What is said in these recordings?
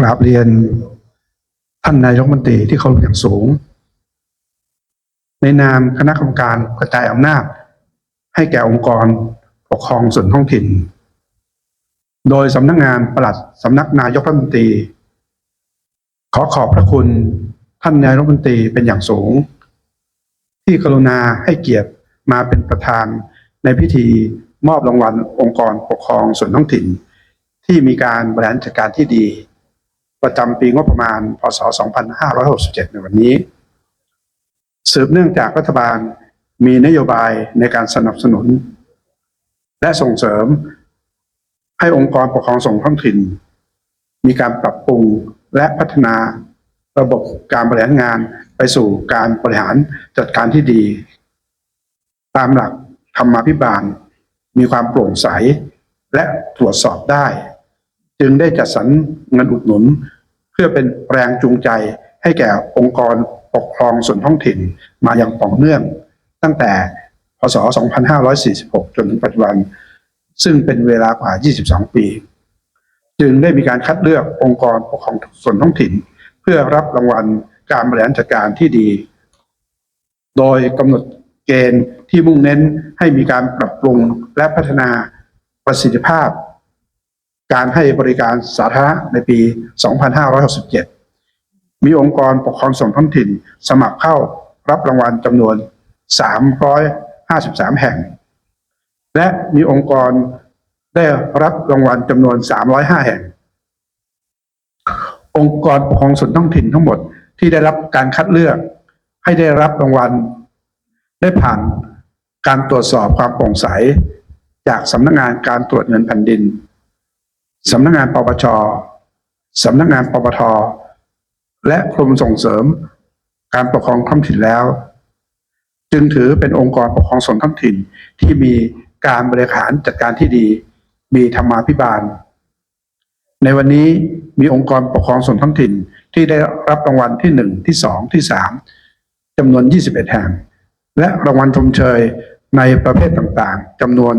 กราบเรียนท่านนายกรัฐมนตรีที่เคารพอย่างสูง ในนามคณะกรรมการกระจายอำนาจ ให้แก่องค์กรปกครองส่วนท้องถิ่น โดยสำนักงานปลัดสำนักนายกรัฐมนตรี ขอขอบพระคุณท่านนายกรัฐมนตรีเป็นอย่างสูง ที่กรุณาให้เกียรติมาเป็นประธานในพิธีมอบรางวัลองค์กรปกครองส่วนท้องถิ่น ที่มีการบริหารจัดการที่ดี ประจำปีงบประมาณ พศ 2567 ในวันนี้ สืบเนื่องจากรัฐบาลมีนโยบายในการสนับสนุน และส่งเสริมให้องค์กรปกครองส่งท้องถิ่น มีการปรับปรุงและพัฒนาระบบการบริหารงานไปสู่การบริหารจัดการที่ดี ตามหลักธรรมาภิบาล มีความโปร่งใสและตรวจสอบได้ จึงได้จัดสรรเงินอุดหนุน เพื่อเป็นแรงจูงใจให้แก่องค์กรปกครองส่วนท้องถิ่นมาอย่างต่อเนื่อง ตั้งแต่พศ 2546 จนถึงปัจจุบัน ซึ่งเป็นเวลากว่า 22 ปี จึงได้มีการคัดเลือกองค์กรปกครองส่วนท้องถิ่น เพื่อรับรางวัลการบริหารจัดการที่ดี โดยกำหนดเกณฑ์ที่มุ่งเน้นให้มีการปรับปรุงและพัฒนาประสิทธิภาพ การให้บริการสาธารณะในปี 2567 มีองค์กรปกครองส่วนท้องถิ่น สมัครเข้ารับรางวัลจำนวน 353 แห่ง และมีองค์กรได้รับรางวัลจำนวน 305 แห่ง องค์กรปกครองส่วนท้องถิ่นทั้งหมดที่ได้รับการคัดเลือก ให้ได้รับรางวัล ได้ผ่านการตรวจสอบความโปร่งใส จากสำนักงานการตรวจเงินแผ่นดิน สำนักงานปปชสำนักงานปปท และกรมส่งเสริม การปกครองท้องถิ่นแล้ว จึงถือเป็นองค์กรปกครองส่วนท้องถิ่นที่มีการบริหารจัดการที่ดี มีธรรมาภิบาล ในวันนี้มีองค์กรปกครองส่วนท้องถิ่นที่ได้รับรางวัลที่หนึ่งที่สองที่สามจำนวน 21 แห่ง และรางวัลชมเชยในประเภทต่างๆจำนวน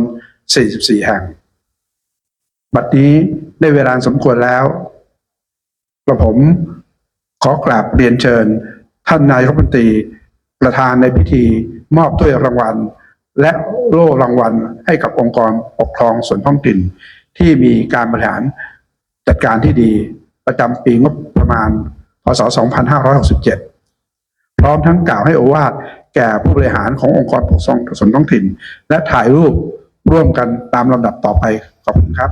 44 แห่ง บัดนี้ได้เวลาสมควรแล้วกระผมขอกราบเรียนเชิญ ท่านนายรัฐมนตรีประธานในพิธีมอบถ้วยรางวัล และโล่รางวัลให้กับองค์กรปกครองส่วนท้องถิ่น ที่มีการบริหารจัดการที่ดีประจำปีงบประมาณ พศ 2567 พร้อมทั้งกล่าวให้โอวาทแก่ผู้บริหารขององค์กรปกครองส่วนท้องถิ่น และถ่ายรูปร่วมกันตามลำดับต่อไปขอบคุณครับ